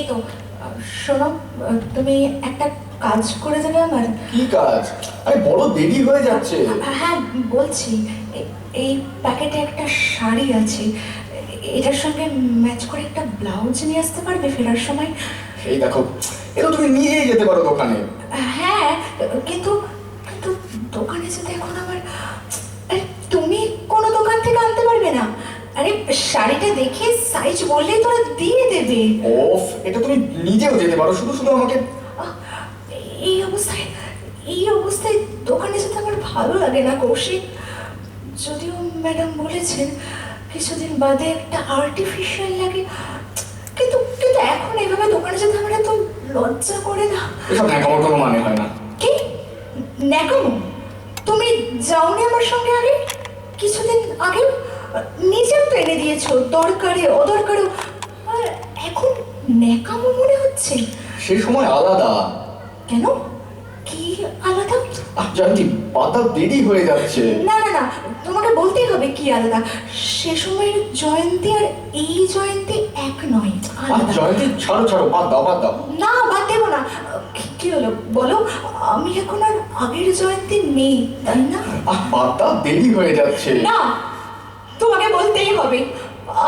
এই তো শোনো তুমি একটা কাজ করে দেবে আমার। কি কাজ? আরে বড় দেরি হয়ে যাচ্ছে। হ্যাঁ বলছি এই প্যাকেটে একটা শাড়ি আছে। এটার সঙ্গে ম্যাচ করে একটা ব্লাউজ নিয়ে আসতে পারবে ফেরার সময়? এই দেখো এটা তুমি নিজেই যেতে পারো দোকানে। হ্যাঁ কিন্তু কিন্তু দোকানে যেতে এখন আমার আরে শাড়িটা দেখে সাইজ বললেই তোরা দিয়ে দেবে। ওফ এটা তুমি নিজেও যেতে পারো শুধু শুধু আমাকে এই অবস্থায় এই অবস্থায় দোকানে যেতে আমার ভালো লাগে না কৌশিক। যদিও ম্যাডাম বলেছেন কিছুদিন বাদে একটা আর্টিফিশিয়াল লাগে। কিন্তু কিন্তু এখন এভাবে দোকানে যেতে আমার তো লজ্জা করে না। এসব ন্যাকামোর কোনো মানে হয় না। কি? ন্যাকামো? তুমি যাওনি আমার সঙ্গে আগে? কিছুদিন আগে? নিজেও তো এনে দিয়েছ দরকারে অদরকারে আর এখন ন্যাকামো মনে হচ্ছে। সেই সময় আলাদা। কেন? কি আলাদা? জানতি পাতা দেরি হয়ে যাচ্ছে। না না না তোমাকে বলতেই হবে কি আলাদা। সে সময়ের জয়ন্তী আর এই জয়ন্তী এক নয় আর আলাদা জয়ন্তী ছাড়ো ছাড়ো বাদ দাও বাদ দাও। না বাদ দেবো না। কি- হলো? বলো আমি এখন আর আগের জয়ন্তী নেই তাই না? বাদ দেরি হয়ে যাচ্ছে। না তোমাকে বলতেই হবে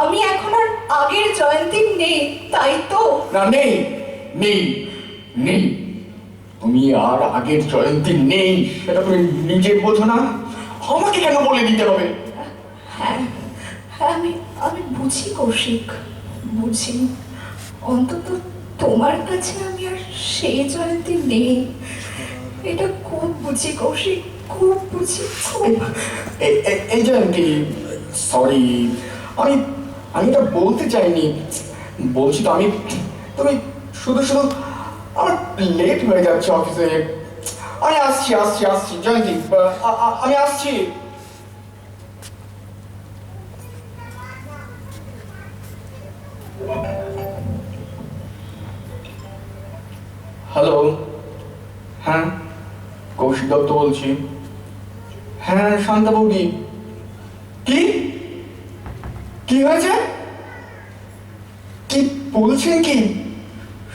আমি এখন আর আগের জয়ন্তী নেই তাই তো? না নেই নেই নেই। তুমি আর আগের জয়ন্তী নেই সেটা তুমি নিজে বোঝো না। আমাকে কেন বলে দিতে হবে? হ্যাঁ হ্যাঁ আমি আমি বুঝি কৌশিক বুঝি। অন্তত তোমার কাছে আমি আর সেই জয়ন্তী নেই। এটা খুব বুঝি কৌশিক খুব বুঝি খুব। এই জয়ন্তী সরি আমি আমি এটা বলতে চাইনি। বলছি তো আমি তুমি শুধু শুধু আমার লেট হয়ে যাচ্ছে অফিসে আমি আসছি আসছি আসছি জয়ন্তী আমি আসছি। হ্যালো হ্যাঁ কৌশিক দত্ত বলছি। হ্যাঁ শান্তা বৌদি। কি? কি হয়েছে? কি বলছেন কি?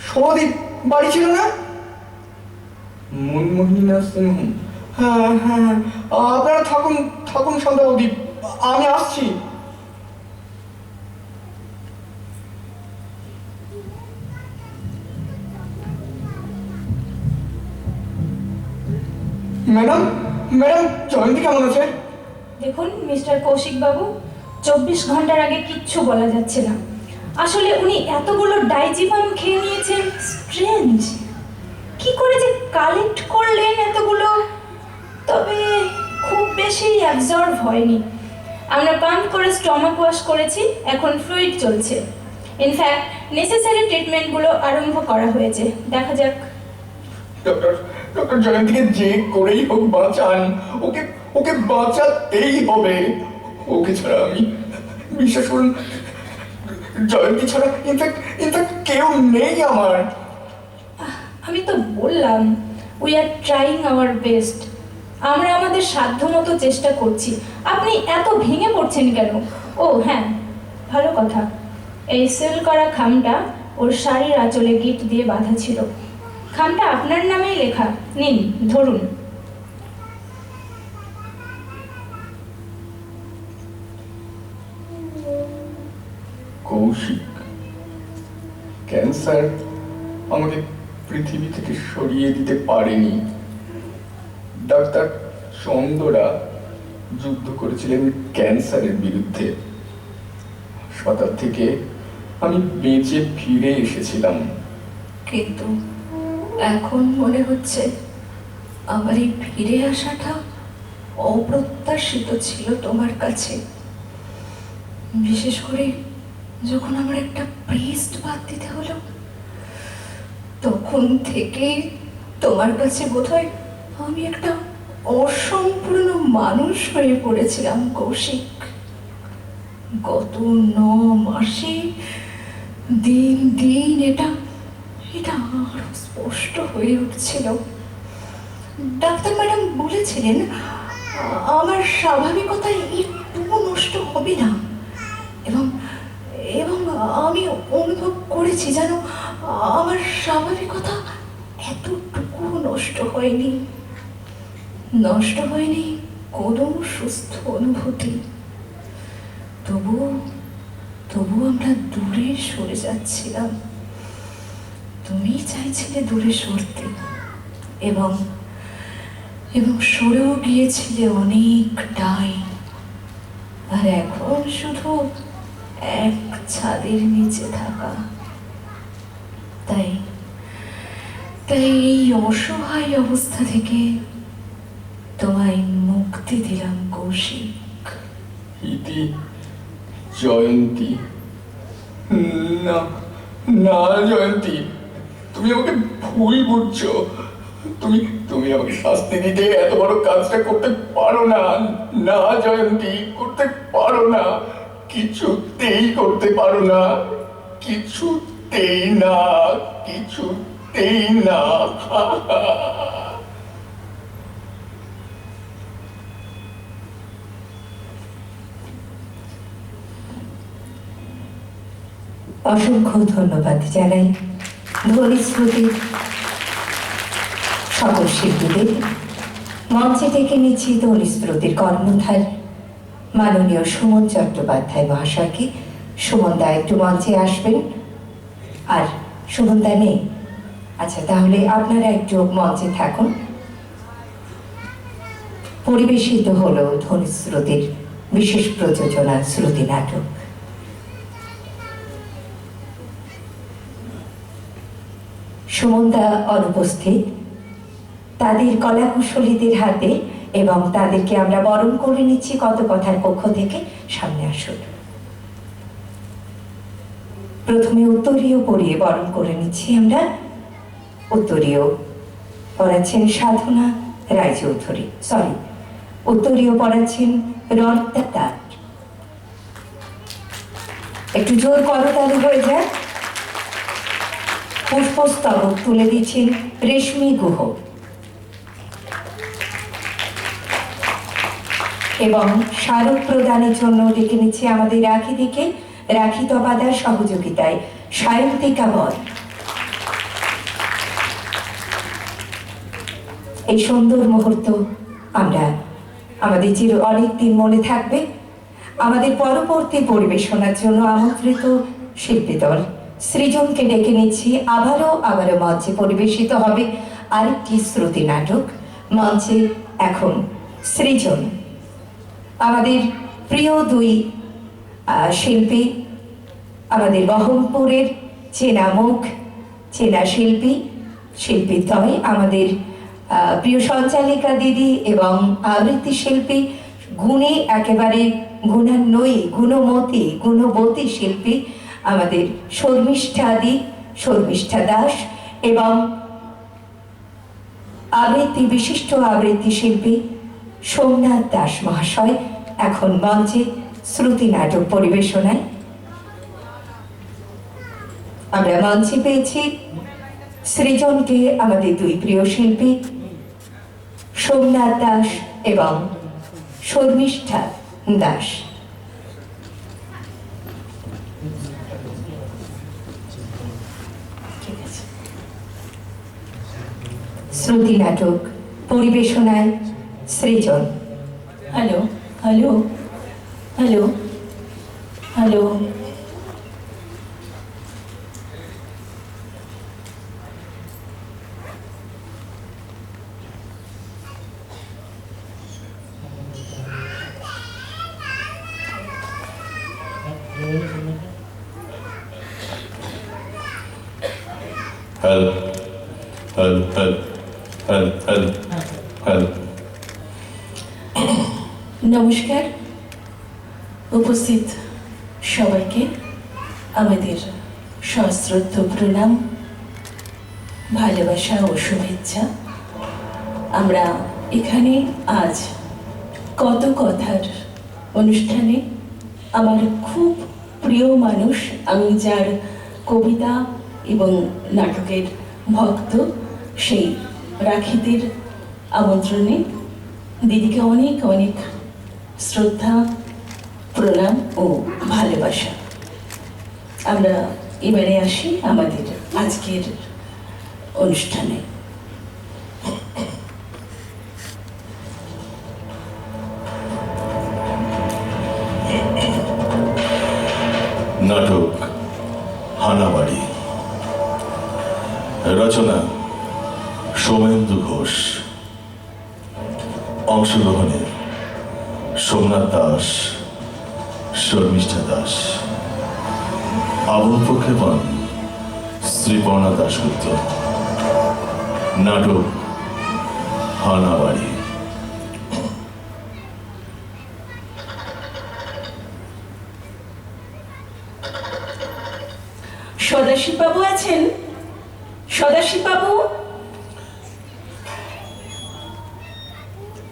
সৌদি বাড়ি ছিল না? মনমোহিনী হোম হ্যাঁ হ্যাঁ। আপনারা থাকুন থাকুন শান্তা বৌদি আমি আসছি। ম্যাডাম ম্যাডাম জয়ন্তী কেমন আছে? দেখুন মিস্টার কৌশিক বাবু চব্বিশ ঘণ্টার আগে কিচ্ছু বলা যাচ্ছে না। আসলে উনি এতগুলো ডাইজিপাম খেয়ে নিয়েছেন। স্ট্রেঞ্জ কি করে যে কালেক্ট করলেন এতগুলো? তবে খুব বেশি অ্যাবজর্ভ হয়নি। আমরা পাম্প করে স্টমাক ওয়াশ করেছি, এখন ফ্লুইড চলছে। ইনফ্যাক্ট নেসেসারি ট্রিটমেন্টগুলো আরম্ভ করা হয়েছে। দেখা যাক। ডক্টর ডক্টর জয়ন্তীকে যে করেই হোক বাঁচান, ওকে ওকে বাঁচাতেই হবে। ওকে ছাড়া আমি বিশ্বাস করুন জয়ন্তী ছাড়া ইনফ্যাক্ট ইনফ্যাক্ট কেউ নেই আমার। আমি তো বললাম we are trying our best আমরা আমাদের সাধ্যমতো চেষ্টা করছি। আপনি এত ভেঙে পড়ছেন কেন? ও হ্যাঁ ভালো কথা। এই সেল করা খামটা ওর শাড়ির আঁচলে গিট দিয়ে বাঁধা ছিল। খামটা আপনার নামেই লেখা। নিন, ধরুন। কৌশিক ক্যান্সার আমাকে পৃথিবী থেকে সরিয়ে দিতে পারেনি। ডাক্তার চন্দরা যুদ্ধ করেছিলেন ক্যান্সারের বিরুদ্ধে। হাসপাতাল থেকে আমি বেঁচে ফিরে এসেছিলাম। কিন্তু এখন মনে হচ্ছে আমার এই ফিরে আসাটা অপ্রত্যাশিত ছিল তোমার কাছে। বিশেষ করে যখন আমার একটা প্রিস্ট বাদ দিতে হলো, তখন থেকেই তোমার কাছে বোধহয় আমি একটা অসম্পূর্ণ মানুষ হয়ে পড়েছিলাম, কৌশিক। গত ন মাসে দিন দিন এটা এটা আরও স্পষ্ট হয়ে উঠছিল। ডাক্তার ম্যাডাম বলেছিলেন আমার স্বাভাবিকতা একটু নষ্ট হবে না। আমি অনুভব করেছি যেন আমার স্বাভাবিকতা এতটুকু নষ্ট হয়নি। নষ্ট হয়নি কোনো সুস্থ অনুভূতি। তবুও তবু আমরা দূরে সরে যাচ্ছিলাম। তুমি চাইছিলে দূরে সরতে এবং এবং সরেও গিয়েছিলে অনেকটাই আর এখন শুধু এক ছাদের নিচে থাকা। তাই তাই এই অসহায় অবস্থা থেকে তোমায় মুক্তি দিলাম কৌশিক। ইতি জয়ন্তী। না না জয়ন্তী, তুমি আমাকে ভুল বুঝছ। তুমি তুমি আমাকে শাস্তি দিতে এত বড় কাজটা করতে পারো না। না জয়ন্তী, করতে পারো না। কিছুতেই করতে পারো না। কিছুতেই না কিছুতেই না। অসংখ্য ধন্যবাদ জানাই। ধ্বনি শ্রুতির সকল শিল্পীদের। মঞ্চে ডেকে নিচ্ছি ধ্বনি শ্রুতির কর্মধার মাননীয় সুমন চট্টোপাধ্যায় মহাশয়কে। সুমন দা একটু মঞ্চে আসবেন। আর সুমন দা নেই। আচ্ছা তাহলে আপনারা একটু মঞ্চে থাকুন। পরিবেশিত হলো ধ্বনি শ্রুতির বিশেষ প্রযোজনা শ্রুতি নাটক। সুমনদা অনুপস্থিত। তাদের কলাকুশলীদের হাতে এবং তাদেরকে আমরা বরণ করে নিচ্ছি। কত কথার পক্ষ থেকে সামনে আসুন। প্রথমে উত্তরীয় পড়িয়ে বরণ করে নিচ্ছি আমরা। উত্তরীয় পড়াচ্ছেন সাধনা রায়চৌধুরী। সরি উত্তরীয় পড়াচ্ছেন তাট একটু জোর করতালি হয়ে যায়। পুষ্পস্তবক তুলে দিচ্ছেন রেশমি গুহ। এবং স্মারক প্রদানের জন্য ডেকে নিচ্ছে আমাদের রাখি দিকে, রাখি তপাদার সহযোগিতায়। সায়ন্তিকা বর এই সুন্দর মুহূর্ত আমরা আমাদের চির অনেক দিন মনে থাকবে। আমাদের পরবর্তী পরিবেশনার জন্য আমন্ত্রিত শিল্পী দল। সৃজনকে ডেকে নিচ্ছি, আবারও আবারও মঞ্চে পরিবেশিত হবে আরেকটি শ্রুতি নাটক। মঞ্চে এখন সৃজন। আমাদের প্রিয় দুই শিল্পী, আমাদের বহরমপুরের চেনা মুখ চেনা শিল্পী শিল্পীদ্বয় আমাদের প্রিয় সঞ্চালিকা দিদি এবং আবৃত্তি শিল্পী গুণে একেবারে গুণান্বয়ী, গুণমতী, গুণবতী শিল্পী আমাদের শর্মিষ্ঠা দি শর্মিষ্ঠা দাস এবং আবৃত্তি বিশিষ্ট আবৃত্তি শিল্পী সোমনাথ দাস মহাশয় এখন মঞ্চে শ্রুতি নাটক পরিবেশনায়। আমরা মঞ্চে পেয়েছি সৃজনকে আমাদের দুই প্রিয় শিল্পী, সোমনাথ দাস এবং শর্মিষ্ঠা দাস। শ্রুতি নাটক পরিবেশনায় Srijan hello hello hello hello Help. Help, help, help, নমস্কার। উপস্থিত সবাইকে আমাদের সশ্রদ্ধ প্রণাম, ভালোবাসা ও শুভেচ্ছা। আমরা এখানে আজ কত কথার অনুষ্ঠানে আমার খুব প্রিয় মানুষ, আমি যার কবিতা এবং নাটকের ভক্ত, সেই রাখিদের আমন্ত্রণে দিদিকে অনেক অনেক শ্রদ্ধা, প্রণাম ও ভালোবাসা। আমরা এবারে আসি আমাদের আজকের অনুষ্ঠানে। নাটক হানাবাড়ি রচনা, সোমেন্দু ঘোষ। অংশগ্রহণে সোমনাথ দাস শর্মিষ্ঠা দাস। আবুল প্রক্ষেপণ শ্রীপর্ণা দাশগুপ্ত। নাটক হানাবাড়ি। সদাশিব বাবু আছেন? সদাশিব বাবু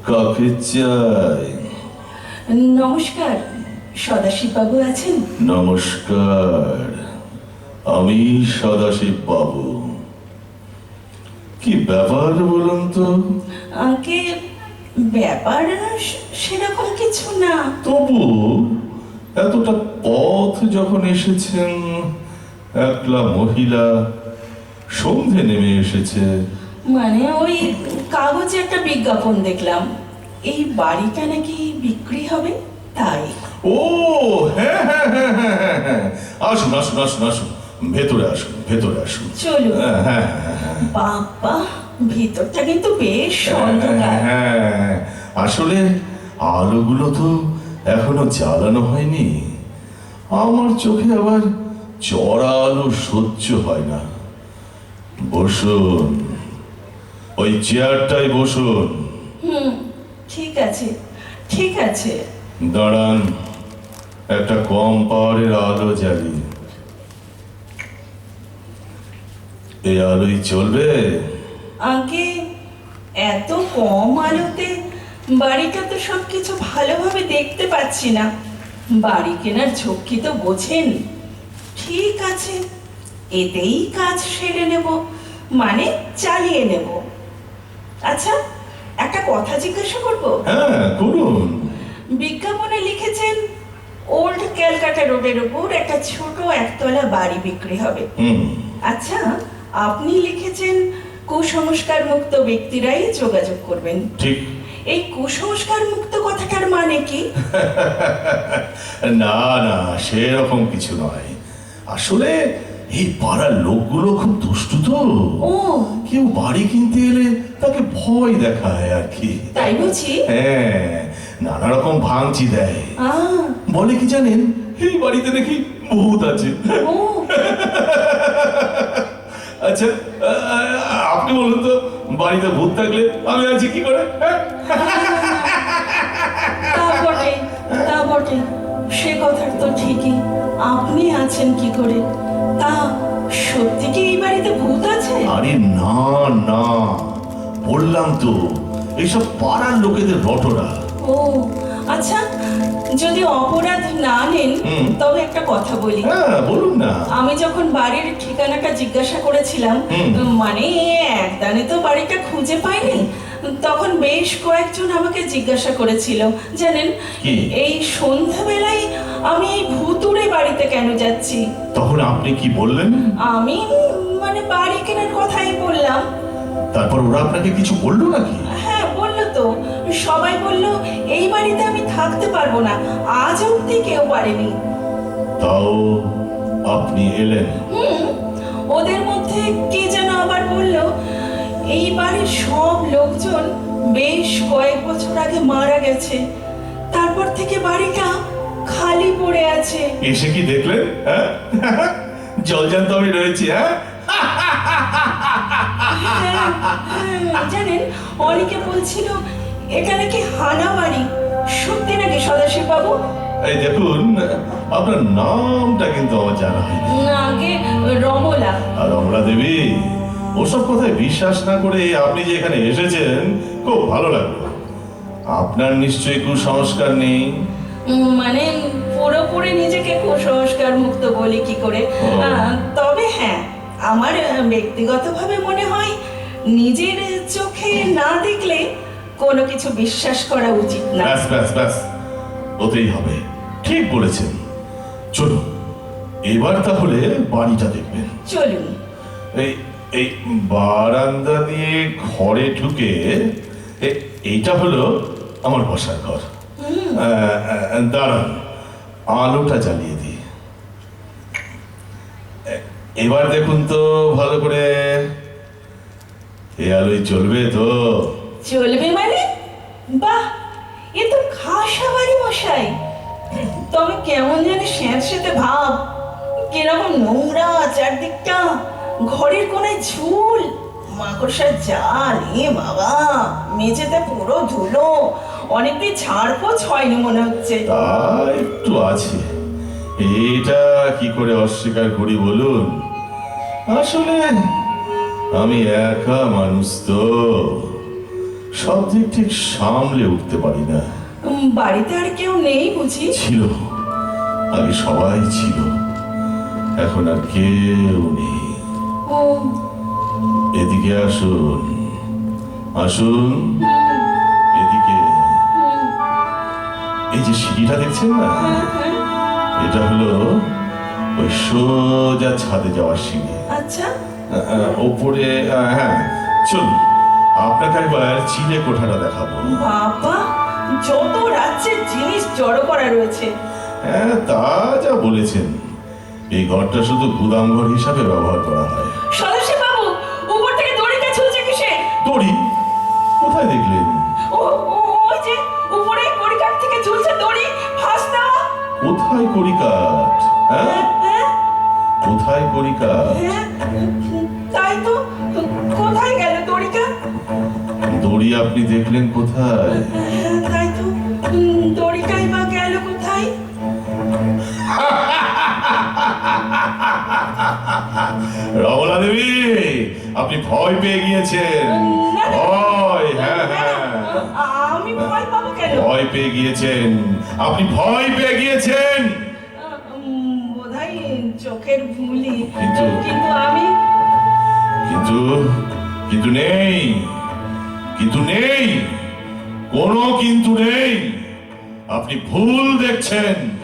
কাকে চাই। নমস্কার সদাশিব বাবু আছেন? নমস্কার আমি সদাশিব বাবু কি ব্যাপার বলুন তো? আগে ব্যাপার সেরকম কিছু না। তবু এতটা পথ যখন এসেছেন একলা মহিলা সন্ধে নেমে এসেছে। মানে ওই কাগজে একটা বিজ্ঞাপন দেখলাম। এই বাড়িটা নাকি বিক্রি হবে? তাই। ও হ্যাঁ হ্যাঁ হ্যাঁ হ্যাঁ হ্যাঁ হ্যাঁ। আসুন আসুন আসুন আসুন। ভেতরে আসুন ভেতরে আসুন। চলুন। হ্যাঁ হ্যাঁ হ্যাঁ হ্যাঁ বাবা ভিতরটা কিন্তু বেশ হ্যাঁ, অন্ধকার। হ্যাঁ, আসলে আলোগুলো তো এখনও জ্বালানো হয়নি। আমার চোখে আবার চড়া আলো সহ্য হয় না। বসুন। ওই চেয়ারটাই বসুন। ঠিক আছে ঠিক আছে। দাঁড়ান একটা কম পাওয়ারের আলো জ্বালি এই আলোই চলবে? আগে এত কম আলোতে বাড়িটা তো সবকিছু ভালোভাবে দেখতে পাচ্ছি না। বাড়ি কেনার ঝক্কি তো বোঝেন ঠিক আছে এতেই কাজ সেরে নেব মানে চালিয়ে নেব। আচ্ছা একটা কথা জিজ্ঞাসা করব? হ্যাঁ করুন। বিজ্ঞাপনে লিখেছেন ওল্ড ক্যালকাটা রোডের উপর একটা ছোট একতলা বাড়ি বিক্রি হবে। আচ্ছা আপনি লিখেছেন কুসংস্কার মুক্ত ব্যক্তিরাই যোগাযোগ করবেন। ঠিক। এই কুসংস্কার মুক্ত কথাটার মানে কি? না না সেরকম কিছু নয়। আসলে এই পাড়ার লোকগুলো খুব দুষ্টু তো। ও। কেউ বাড়ি কিনতে এলে তাকে ভয় দেখায় আর কি। তাই বুঝি হ্যাঁ নানা রকম ভাঙচি দেয়। বলে কি জানেন? এই বাড়িতে দেখি ভূত আছে। আচ্ছা আপনি বলুন তো বাড়িতে ভূত থাকলে আমি আছি কি করে? হ্যাঁ? সে কথার তো ঠিকই। আপনি আছেন কি করে? তা সত্যি কি এই বাড়িতে ভূত আছে? আরে না না। বললাম তো এইসব পাড়ার লোকেদের রটনা। ও আচ্ছা যদি অপরাধ না নেন তবে একটা কথা বলি। হ্যাঁ বলুন না। আমি যখন বাড়ির ঠিকানাটা জিজ্ঞাসা করেছিলাম মানে একদানে তো বাড়িটা খুঁজে পাইনি তখন বেশ কয়েকজন আমাকে জিজ্ঞাসা করেছিল জানেন? এই সন্ধ্যাবেলায় আমি এই ভুতুড়ে বাড়িতে কেন যাচ্ছি? তখন আপনি কি বললেন? আমি মানে বাড়ি কেনার কথাই বললাম। তারপর ওরা আপনাকে কিছু বলল নাকি? হ্যাঁ বলল তো। সবাই বলল এই বাড়িতে আমি থাকতে পারব না। আজ অব্দি কেউ পারেনি। তাও আপনি এলেন। ওদের মধ্যে কে যেন আবার বলল এই বাড়ির সব লোকজন বেশ কয়েক বছর আগে মারা গেছে। তারপর থেকে বাড়িটা খালি পড়ে আছে। এসে কি দেখলেন হ্যাঁ? জলজান্ত আমি রয়েছি হ্যাঁ? হ্যাঁ, হ্যাঁ, জানেন অনেকে বলছিল এটা নাকি হানা বাড়ি সত্যি নাকি সদাশিব বাবু? এই দেখুন আপনার নামটা কিন্তু আমার জানা হয়নি। আগে রমলা। আর অমরা দেবী ওসব কথায় বিশ্বাস না করে আপনি যে এখানে এসেছেন খুব ভালো লাগল। আপনার নিশ্চয়ই কুসংস্কার নেই। মানে পুরোপুরি নিজেকে কুসংস্কার মুক্ত বলি কি করে। তবে হ্যাঁ আমার ব্যক্তিগতভাবে মনে হয় নিজের চোখে না দেখলে কোনো কিছু বিশ্বাস করা উচিত না। ব্যাস ব্যাস ব্যাস। ওতেই হবে। ঠিক বলেছেন। চলুন এবার তাহলে বাড়িটা দেখবেন। চলুন। এই এই বারান্দা দিয়ে ঘরে ঢুকে এইটা হলো আমার বসার ঘর। দাঁড়ান। আলোটা জ্বালিয়ে দিই। এবার দেখুন তো ভালো করে। এ আলোয় চলবে তো। চলবে মানে? বাহ এ তো খাসা বাড়ি মশাই। তবে কেমন জানি স্যাঁতস্যাঁতে ভাব। কীরকম নোংরা চারদিকটা ঘরের কোনায় ঝুল। মাকড়সার জাল এ বাবা মেঝেতে পুরো ধুলো। অনেকদিন ঝাড়পোছ হয়নি মনে হচ্ছে। তা একটু আছে। এটা কি করে অস্বীকার করি বলুন? আসলে আমি একা মানুষ তো। সব দিক ঠিক সামলে উঠতে পারি না। বাড়িতে আর কেউ নেই বুঝি? ছিল। আগে সবাই ছিল। এখন আর কেউ নেই। এদিকে আসুন। আসুন। এই যে সিঁড়িটা দেখছেন না? এটা হলো ওই সোজা ছাদে যাওয়ার সিঁড়ি। আচ্ছা। ওপরে হ্যাঁ চলুন। আপনাকে একবার চিলে কোঠাটা দেখাবো। বাবা যত রাজ্যের জিনিস জড়ো করা রয়েছে। হ্যাঁ তা যা বলেছেন। এই ঘরটা শুধু গুদাম ঘর হিসাবে ব্যবহার করা হয়। সদস্য বাবু উপর থেকে দড়িটা ঝুলছে কিসে? দড়ি? কোথায় দেখলেন? ও কোথায় কড়িকাঠ হ্যাঁ? হ্যাঁ, হ্যাঁ, কোথায় কড়িকাঠ হ্যাঁ, তাই তো। কোথায় গেল দড়িটা? দড়ি আপনি দেখলেন কোথায়? তাই তো। দড়িটাই বা গেল কোথায়? রমলা দেবী আপনি ভয় পেয়ে গিয়েছেন। ভয় হ্যাঁ হ্যাঁ। আমি ভয় পাবো কেন? ভয় পেয়ে গিয়েছেন। আপনি ভয় পেয়ে গিয়েছেন। কিন্তু- কিন্তু আমি কিন্তু কিন্তু নেই। কিন্তু নেই। কোনো কিন্তু নেই। আপনি ভুল দেখছেন।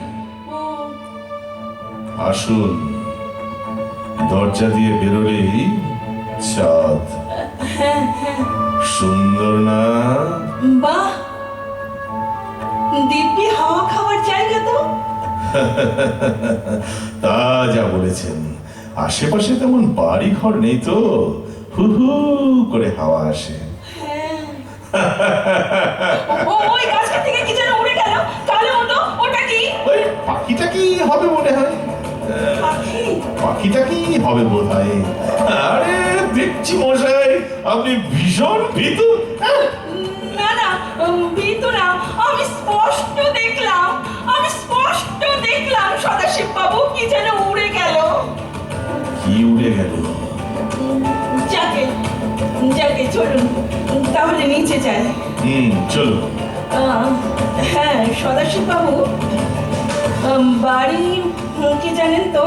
আসুন। দরজা দিয়ে বেরোলেই চাঁদ। সুন্দর না? বাহ! দিব্যি হাওয়া খাওয়ার জায়গা তো। তা যা বলেছেন। আশেপাশে তেমন বাড়ি ঘর নেই তো। হু হু করে হাওয়া আসে। পাখিটা কি হবে মনে হয়? পাখিটা কি হবে বোধ হয়? আরে দেখছি মশাই আপনি ভীষণ ভীতু। হ্যাঁ, না না ভীতু না আমি স্পষ্ট দেখলাম আমি স্পষ্ট দেখলাম সদাশিব বাবু কি যেন গেল উড়ে গেল। যাকে যাকে চলুন তাহলে নিচে যাই। হুম চলো। হ্যাঁ সদাশিব বাবু বাড়ি কি জানেন তো?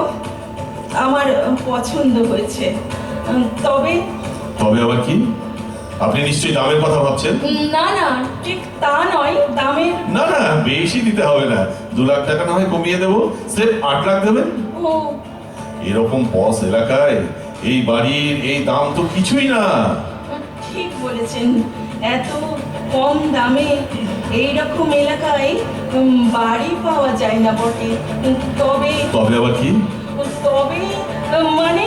আমার পছন্দ হয়েছে। তবে তবে আবার কি? আপনি নিশ্চয়ই দামের কথা ভাবছেন? না না ঠিক তা নয় দামের না না বেশি দিতে হবে না। দু লাখ টাকা না হয় কমিয়ে দেবো। স্রেফ আট লাখ দেবেন। ও এরকম পস এলাকায় এই বাড়ির এই দাম তো কিছুই না। ঠিক বলেছেন। এত কম দামে এই রকম এলাকায় বাড়ি পাওয়া যায় না বটে। তবে তবে আবার কি? তবে মানে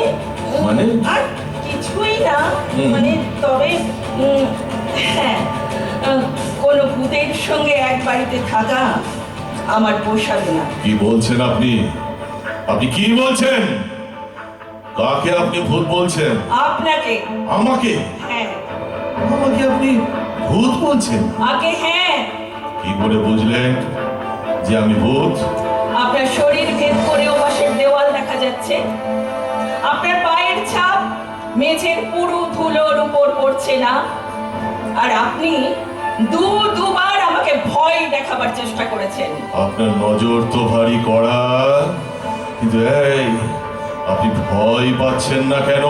মানে? আর কিছুই না। মানে তবে হ্যাঁ কোনো ভূতের সঙ্গে এক বাড়িতে থাকা আমার পোষাবে না। কি বলছেন আপনি? আপনি কি বলছেন? কাকে আপনি ভূত বলছেন? আপনাকে। আমাকে? হ্যাঁ। আমাকে আপনি ভূত বলছেন? আগে হ্যাঁ। কি করে বুঝলেন যে আমি ভূত? আপনার শরীর ভেদ করে ওপাশের দেওয়াল দেখা যাচ্ছে। আপনার পায়ের ছাপ মেঝের পুরো ধুলোর উপর পড়ছে না। আর আপনি দু দুবার আমাকে ভয় দেখাবার চেষ্টা করেছেন। আপনার নজর তো ভারী কড়া। কিন্তু এই আপনি ভয় পাচ্ছেন না কেন?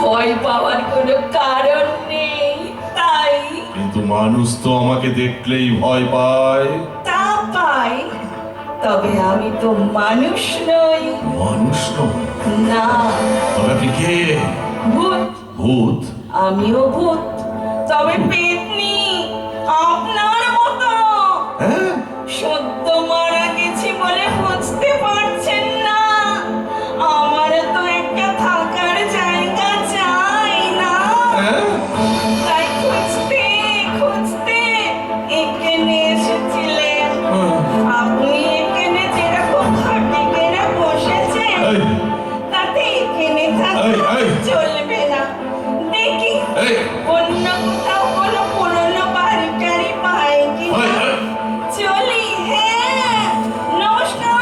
ভয় পাওয়ার কোনো কারণ নেই তাই। কিন্তু মানুষ তো আমাকে দেখলেই ভয় পায়। তা পাই তবে আমি তো মানুষ নই। মানুষ নয়। না। তবে আপনি কে? ভূত। ভূত? আমিও ভূত তবে পেতনি। আপনার অন্য কোথাও কোনো পুরনো বাড়ি টাড়ি পাই কি। চলি হ্যাঁ নমস্কার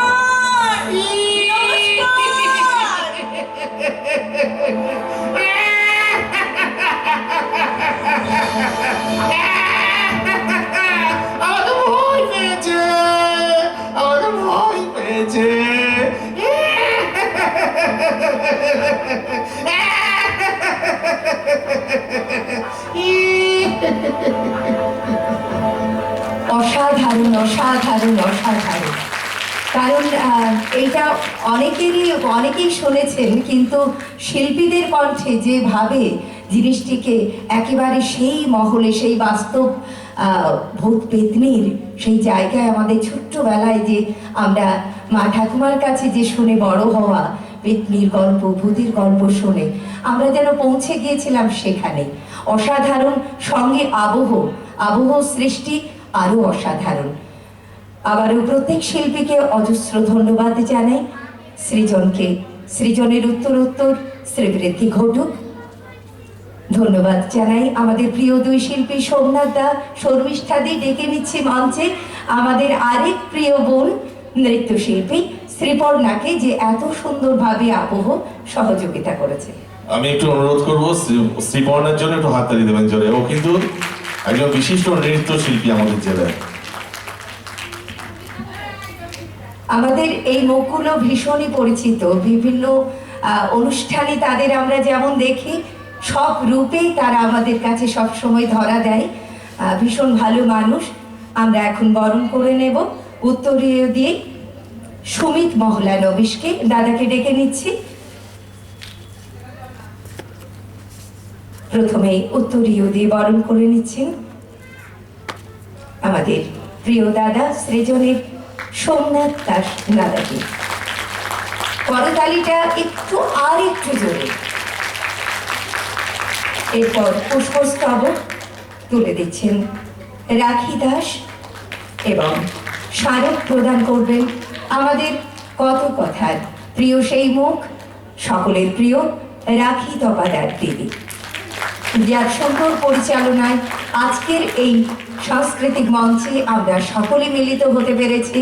অসাধারণ অসাধারণ অসাধারণ। কারণ এইটা অনেকেরই, অনেকেই শুনেছেন, কিন্তু শিল্পীদের কণ্ঠে যেভাবে জিনিসটিকে একেবারে সেই মহলে, সেই বাস্তব ভূত পেতনির সেই জায়গায় আমাদের ছোট্টবেলায় যে আমরা মা ঠাকুমার কাছে যে শুনে বড় হওয়া পেতনির গল্প, ভূতের গল্প শুনে আমরা যেন পৌঁছে গিয়েছিলাম সেখানে। অসাধারণ সঙ্গে আবহ আবহ সৃষ্টি আরও অসাধারণ। আবারও প্রত্যেক শিল্পীকে অজস্র ধন্যবাদ জানাই। সৃজনকে, সৃজনের উত্তরোত্তর শ্রীবৃদ্ধি ঘটুক। ধন্যবাদ জানাই আমাদের প্রিয় দুই শিল্পী সোমনাথ দা, শর্মিষ্ঠাদি, ডেকে নিচ্ছি মঞ্চে আমাদের আরেক প্রিয় বোন, নৃত্যশিল্পী শ্রীপর্ণাকে যে এত সুন্দরভাবে আবহ সহযোগিতা করেছে। আমি একটু অনুরোধ করব শ্রী- শ্রীপর্ণার জন্য একটু হাততালি দেবেন জোরে। ও কিন্তু একজন বিশিষ্ট নৃত্য শিল্পী আমাদের জেলায়। আমাদের এই মুখগুলো ভীষণই পরিচিত। বিভিন্ন অনুষ্ঠানে তাদের আমরা যেমন দেখি সব রূপেই তারা আমাদের কাছে সব সময় ধরা দেয়। ভীষণ ভালো মানুষ। আমরা এখন বরণ করে নেব। উত্তরীয় দিয়ে সুমিত মহলা নবিশকে দাদাকে ডেকে নিচ্ছি। প্রথমে উত্তরীয় দিয়ে বরণ করে নিচ্ছেন আমাদের প্রিয় দাদা সৃজনের সোমনাথ দাস দাদাকে। করতালিটা একটু আর একটু জোরে। এরপর পুষ্পস্তবক তুলে দিচ্ছেন রাখি দাস এবং স্মারক প্রদান করবেন আমাদের কত কথার প্রিয় সেই মুখ? সকলের প্রিয় রাখি তপাদার দেবী। সুন্দর পরিচালনায় আজকের এই সাংস্কৃতিক মঞ্চে আমরা সকলে মিলিত হতে পেরেছি।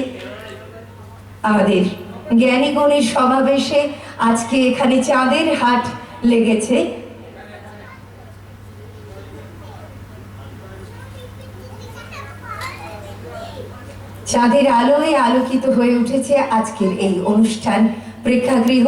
আমাদের জ্ঞানীগণের সমাবেশে আজকে এখানে চাঁদের হাট লেগেছে। চাঁদের আলোয় আলোকিত হয়ে উঠেছে আজকের এই অনুষ্ঠান। প্রেক্ষাগৃহ